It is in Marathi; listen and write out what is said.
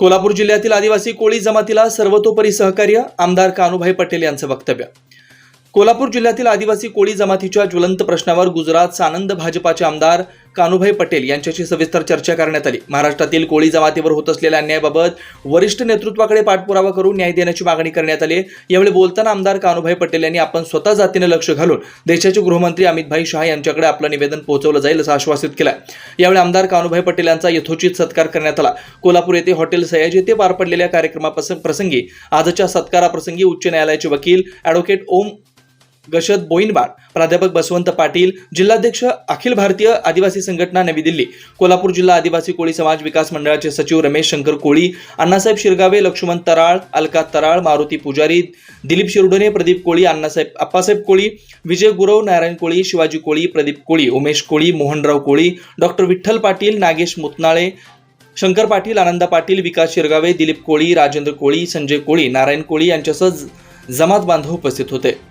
कोल्हापूर जिल्ह्यातील आदिवासी कोळी जमातीला सर्वतोपरी सहकार्य आमदार कानुभाई पटेल यांचं वक्तव्य. कोल्हापूर जिल्ह्यातील आदिवासी कोळी जमातीच्या ज्वलंत प्रश्नावर गुजरात सानंद भाजपाचे आमदार कानुभाई पटेल यांच्याशी सविस्तर चर्चा करण्यात आली. महाराष्ट्रातील कोळी जमातीवर होत असलेल्या अन्यायाबाबत वरिष्ठ नेतृत्वाकडे पाठपुरावा करून न्याय देण्याची मागणी करण्यात आली. यावेळी बोलताना आमदार कानुभाई पटेल यांनी आपण स्वतः जातीने लक्ष घालून देशाचे गृहमंत्री अमितभाई शहा यांच्याकडे आपलं निवेदन पोहोचवलं जाईल असं आश्वासित केलं यावेळी आमदार कानुभाई पटेल यांचा यथोचित सत्कार करण्यात आला. कोल्हापूर येथे हॉटेल सयाजी येथे पार पडलेल्या कार्यक्रमाप्रसंगी आजच्या सत्काराप्रसंगी उच्च न्यायालयाचे वकील ॲडव्होकेट ओम गशत बोईनबाळ. प्राध्यापक बसवंत पाटील जिल्हाध्यक्ष अखिल भारतीय आदिवासी संघटना नवी दिल्ली कोल्हापूर जिल्हा आदिवासी कोळी समाज विकास मंडळाचे सचिव रमेश शंकर कोळी अण्णासाहेब शिरगावे लक्ष्मण तराळ अलका तराळ मारुती पुजारी दिलीप शिरडोने प्रदीप कोळी अण्णासाहेब अप्पासाहेब कोळी विजय गुरव नारायण कोळी शिवाजी कोळी प्रदीप कोळी उमेश कोळी मोहनराव कोळी डॉक्टर विठ्ठल पाटील नागेश मुतनाळे शंकर पाटील आनंदा पाटील विकास शिरगावे दिलीप कोळी राजेंद्र कोळी संजय कोळी नारायण कोळी यांच्यासह ज- जमात बांधव उपस्थित होते.